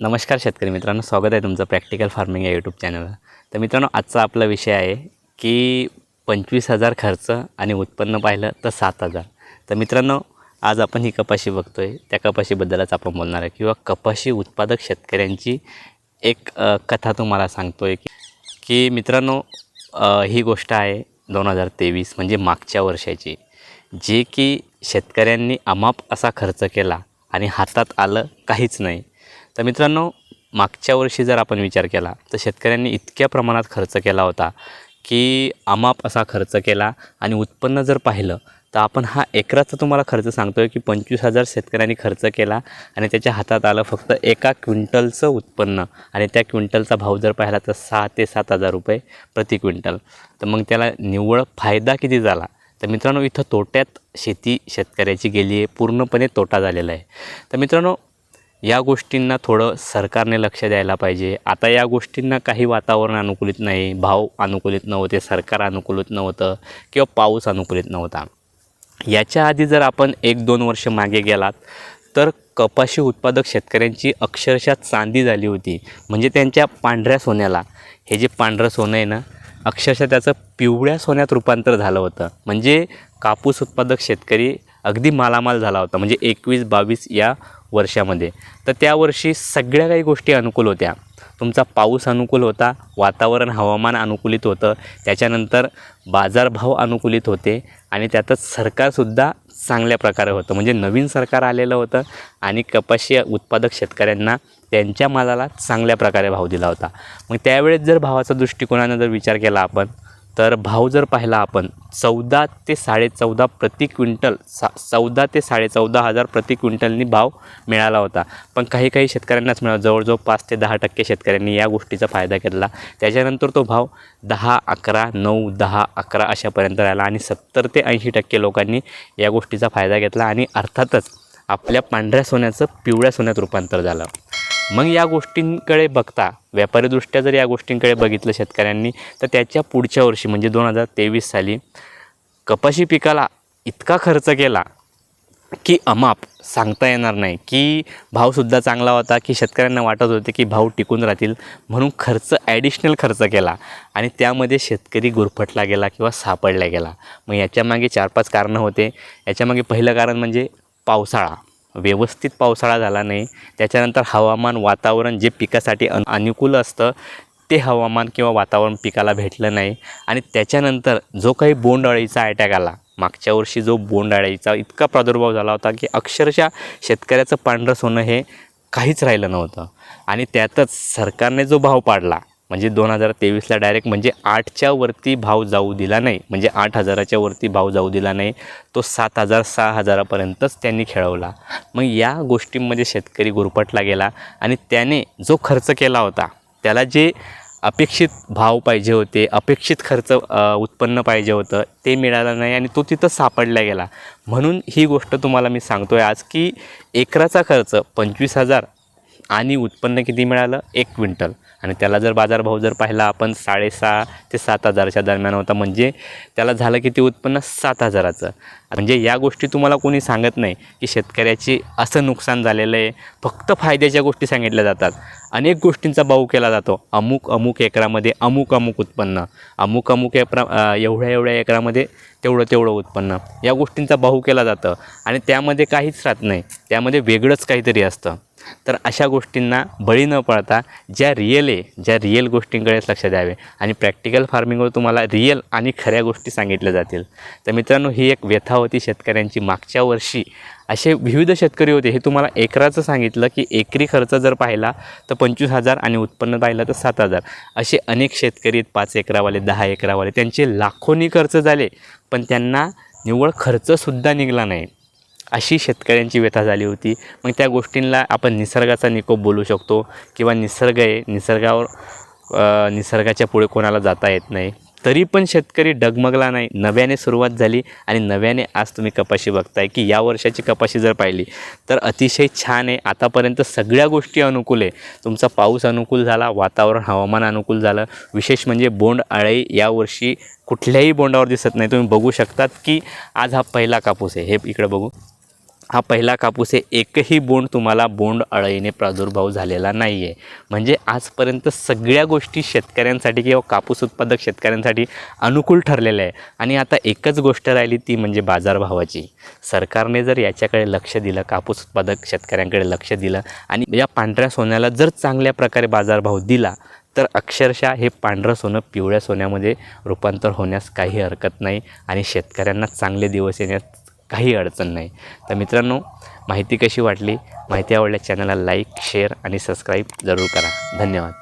नमस्कार शेतकरी मित्रांनो स्वागत आहे तुमचं प्रॅक्टिकल फार्मिंग या यूट्यूब चॅनलला तर मित्रांनो आजचा आपला विषय आहे की पंचवीस हजार खर्च आणि उत्पन्न पाहिलं तर सात हजार. तर मित्रांनो आज आपण ही कपाशी बघतो आहे त्या कपाशीबद्दलच आपण बोलणार आहे. किंवा कपाशी उत्पादक शेतकऱ्यांची एक कथा तुम्हाला सांगतो आहे की की मित्रांनो ही गोष्ट आहे दोन हजार तेवीस म्हणजे मागच्या वर्षाची. जे की शेतकऱ्यांनी अमाप असा खर्च केला आणि हातात आलं काहीच नाही. तर मित्रांनो मागच्या वर्षी जर आपण विचार केला तर शेतकऱ्यांनी इतक्या प्रमाणात खर्च केला होता की अमाप असा खर्च केला आणि उत्पन्न जर पाहिलं तर आपण हा एकराचा तुम्हाला खर्च सांगतो आहे की पंचवीस हजार शेतकऱ्यांनी खर्च केला आणि त्याच्या हातात आलं फक्त एका क्विंटलचं उत्पन्न आणि त्या क्विंटलचा भाव जर पाहिला तर सहा ते सात हजार रुपये प्रति क्विंटल. तर मग त्याला निव्वळ फायदा किती झाला? तर मित्रांनो इथं तोट्यात शेती शेतकऱ्याची गेली आहे पूर्णपणे तोटा झालेला आहे. तर मित्रांनो या गोष्टींना थोडं सरकारने लक्ष द्यायला पाहिजे. आता या गोष्टींना काही वातावरण अनुकूलित नाही भाव अनुकूलित नव्हते सरकार अनुकूलित नव्हतं किंवा पाऊस अनुकूलित नव्हता. याच्या आधी जर आपण एक दोन वर्ष मागे गेलात तर कपाशी उत्पादक शेतकऱ्यांची अक्षरशः चांदी झाली होती. म्हणजे त्यांच्या पांढऱ्या सोन्याला. हे जे पांढरं सोनं आहे ना अक्षरशः त्याचं पिवळ्या सोन्यात रूपांतर झालं होतं. म्हणजे कापूस उत्पादक शेतकरी अगदी मालामाल झाला होता. म्हणजे एकवीस बावीस या वर्षामध्ये. तर त्या वर्षी सगळ्या काही गोष्टी अनुकूल होत्या. तुमचा पाऊस अनुकूल होता वातावरण हवामान अनुकूलित होतं त्याच्यानंतर बाजारभाव अनुकूलित होते आणि त्यातच सरकारसुद्धा चांगल्या प्रकारे होतं. म्हणजे नवीन सरकार आलेलं होतं आणि कपाशी उत्पादक शेतकऱ्यांना त्यांच्या मालाला चांगल्या प्रकारे भाव दिला होता. मग त्यावेळेस जर भावाचा दृष्टिकोनानं जर विचार केला आपण तर भाव जर पाहिला आपण चौदा ते साडेचौदा प्रति क्विंटल सा चौदा ते साडेचौदा हजार प्रति क्विंटलनी भाव मिळाला होता. पण काही काही शेतकऱ्यांनाच मिळाला. जवळजवळ पाच ते दहा टक्के शेतकऱ्यांनी या गोष्टीचा फायदा घेतला. त्याच्यानंतर तो भाव दहा अकरा नऊ दहा अकरा अशापर्यंत राहिला आणि सत्तर ते ऐंशी टक्के लोकांनी या गोष्टीचा फायदा घेतला आणि अर्थातच आपल्या पांढऱ्या सोन्याचं पिवळ्या सोन्यात रूपांतर झालं. मग या गोष्टींकडे बघता व्यापारीदृष्ट्या जर या गोष्टींकडे बघितलं शेतकऱ्यांनी तर त्याच्या पुढच्या वर्षी म्हणजे दोन हजार तेवीस साली कपाशी पिकाला इतका खर्च केला की अमाप सांगता येणार नाही की भावसुद्धा चांगला होता की शेतकऱ्यांना वाटत होते की भाव टिकून राहतील म्हणून खर्च ॲडिशनल खर्च केला. आणि त्यामध्ये शेतकरी गुरफटला गेला किंवा सापडला गेला. मग याच्यामागे चार पाच कारणं होते. याच्यामागे पहिलं कारण म्हणजे पावसाळा. व्यवस्थित पावसाळा झाला नाही. त्याच्यानंतर हवामान वातावरण जे पिकासाठी अन अनुकूल असतं ते हवामान किंवा वातावरण पिकाला भेटलं नाही. आणि त्याच्यानंतर जो काही बोंडअळीचा अटॅक आला मागच्या वर्षी जो बोंडअळीचा इतका प्रादुर्भाव झाला होता की अक्षरशः शेतकऱ्याचं पांढरं सोनं हे काहीच राहिलं नव्हतं. आणि त्यातच सरकारने जो भाव पाडला म्हणजे दोन हजार तेवीसला डायरेक्ट म्हणजे आठच्या वरती भाव जाऊ दिला नाही. म्हणजे आठ हजाराच्या वरती भाव जाऊ दिला नाही. तो सात हजार सहा हजारापर्यंतच त्यांनी खेळवला. मग या गोष्टींमध्ये शेतकरी गुरपटला गेला आणि त्याने जो खर्च केला होता त्याला जे अपेक्षित भाव पाहिजे होते अपेक्षित खर्च उत्पन्न पाहिजे होतं ते मिळालं नाही आणि तो तिथं सापडला गेला. म्हणून ही गोष्ट तुम्हाला मी सांगतो आहे आज की एकराचा खर्च पंचवीस हजार आणि उत्पन्न किती मिळालं? एक क्विंटल. आणि त्याला जर बाजारभाव जर पाहिला आपण साडेसहा ते सात हजाराच्या दरम्यान होता. म्हणजे त्याला झालं किती उत्पन्न? सात हजाराचं. म्हणजे या गोष्टी तुम्हाला कोणी सांगत नाही की शेतकऱ्याची असं नुकसान झालेलं आहे. फक्त फायद्याच्या गोष्टी सांगितल्या जातात. अनेक गोष्टींचा भाऊ केला जातो. अमुक अमुक एकरामध्ये अमुक अमुक उत्पन्न. अमुक अमुक एकरा एवढ्या एवढ्या एकरामध्ये तेवढं तेवढं उत्पन्न. या गोष्टींचा भाऊ केला जातं. आणि त्यामध्ये काहीच राहत नाही. त्यामध्ये वेगळंच काहीतरी असतं. तर अशा गोष्टींना बळी न पडता ज्या रिअल आहे ज्या रिअल गोष्टींकडेच लक्ष द्यावे. आणि प्रॅक्टिकल फार्मिंगवर तुम्हाला रिअल आणि खऱ्या गोष्टी सांगितल्या जातील. तर मित्रांनो ही एक व्यथा होती शेतकऱ्यांची मागच्या वर्षी. असे विविध शेतकरी होते. हे तुम्हाला एकराचं सांगितलं की एकरी खर्च जर पाहिला तर पंचवीस हजार आणि उत्पन्न पाहिलं तर सात हजार. असे अनेक शेतकरी आहेत. पाच एकरावाले दहा एकरावाले. त्यांचे लाखोनी खर्च झाले पण त्यांना निव्वळ खर्चसुद्धा निघाला नाही. अशी शेतकऱ्यांची व्यथा झाली होती. मग त्या गोष्टींना आपण निसर्गाचा निकोप बोलू शकतो किंवा निसर्ग आहे निसर्गावर निसर्गाच्या पुढे कोणाला जाता येत नाही. तरी पण शेतकरी डगमगला नाही. नव्याने सुरुवात झाली आणि नव्याने आज तुम्ही कपाशी बघताय की या वर्षाची कपाशी जर पाहिली तर अतिशय छान आहे. आतापर्यंत सगळ्या गोष्टी अनुकूल आहे. तुमचा पाऊस अनुकूल झाला वातावरण हवामान अनुकूल झालं. विशेष म्हणजे बोंड आळी यावर्षी कुठल्याही बोंडावर दिसत नाही. तुम्ही बघू शकतात की आज हा पहिला कापूस आहे. हे इकडे बघू. हा पहिला कापूस आहे एकही बोंड तुम्हाला बोंड अळीने प्रादुर्भाव झालेला नाही आहे म्हणजे आजपर्यंत सगळ्या गोष्टी शेतकऱ्यांसाठी किंवा कापूस उत्पादक शेतकऱ्यांसाठी अनुकूल ठरलेल्या आहे आणि आता एकच गोष्ट राहिली ती म्हणजे बाजारभावाची. सरकारने जर याच्याकडे लक्ष दिलं कापूस उत्पादक शेतकऱ्यांकडे लक्ष दिलं आणि या पांढऱ्या सोन्याला जर चांगल्या प्रकारे बाजारभाव दिला तर अक्षरशः हे पांढरं सोनं पिवळ्या सोन्यामध्ये रूपांतर होण्यास काही हरकत नाही आणि शेतकऱ्यांना चांगले दिवस येण्यास काही अडचण नाही. तर मित्रांनो माहिती कशी वाटली? माहिती आवडल्या चॅनलला लाईक शेअर आणि सबस्क्राईब जरूर करा. धन्यवाद.